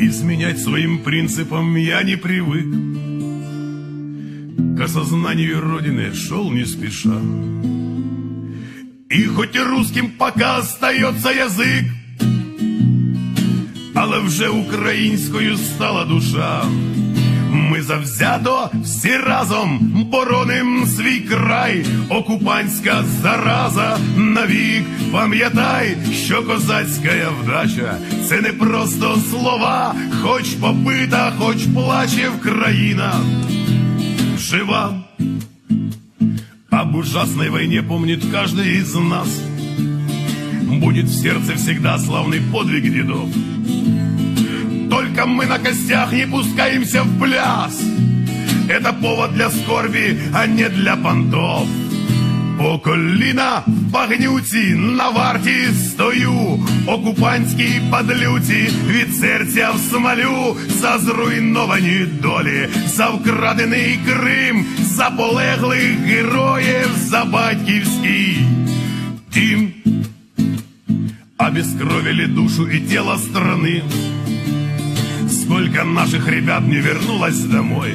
Изменять своим принципам я не привык. К осознанию Родины шел не спеша. И хоть и русским пока остается язик, але вже українською стала душа. Ми завзято всі разом бороним свій край, окупантська зараза навік. Пам'ятай, що козацька вдача це не просто слова, хоч побита, хоч плаче країна жива. Об ужасной войне помнит каждый из нас. Будет в сердце всегда славный подвиг дедов. Только мы на костях не пускаемся в пляс. Это повод для скорби, а не для понтов. По коліна в багнюці на варті стою, окупантській падлюці від серця всмалю за зруйновані долі, за вкрадений Крим, за полеглих героїв, за батьківський дім. Обескровили душу и тело страны. Сколько наших ребят не вернулось домой.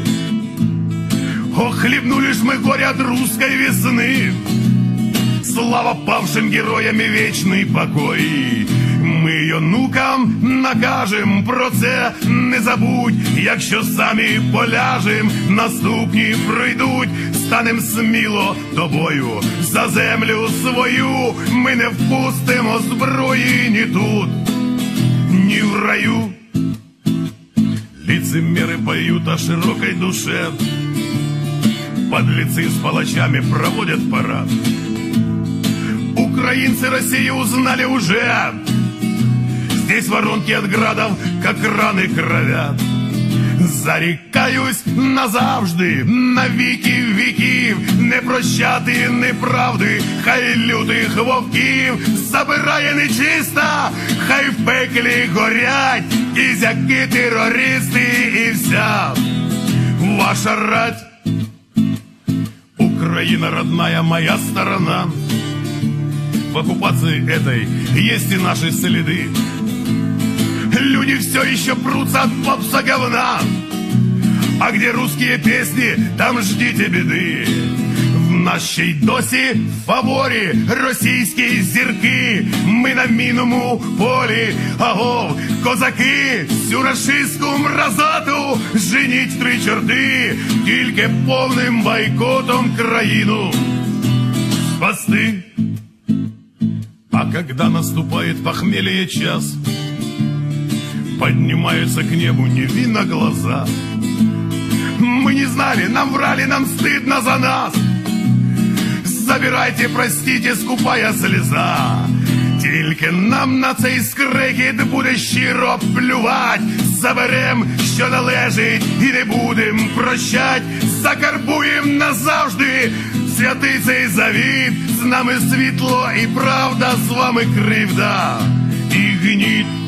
Ох, хлебнули ж мы горе от русской весны. Слава павшим героям і вечний покой. Ми онукам накажем про це не забудь, якщо самі поляжем, наступні пройдуть, станем сміло тобою за землю свою. Ми не впустимо зброї ні тут, ні в раю. Лицемеры поют о широкой душе, Подлецы с палачами проводят парад. Украинцы Россию узнали уже. Здесь воронки от градов, как раны кровят. Зарікаюсь назавжди, на віки віків, не прощати неправди, хай лютих вовків забирає нечиста, хай в пеклі горять кізяки, терористи і вся ваша рать. Украина родная, моя сторона. В оккупации этой есть и наши следы. Люди все еще прутся от попса говна. А где русские песни, там ждите беды. В нашій досі в фаворі російські зірки. Ми на мінному полі, агов, козаки, всю рашистську мразоту женіть в три чорти, тільки повним бойкотом країну спасти. А когда наступает похмелье час, Поднимаются к небу невинно глаза. Мы не знали, нам врали, нам стыдно за нас. Забирайте, простите, скупая слеза. Тільки нам на цей скрекіт буде щиро плювать. Заберем, що належить, і не будем прощать. Закарбуєм назавжди святий цей завіт. З нами світло і правда, з вами кривда. І гніт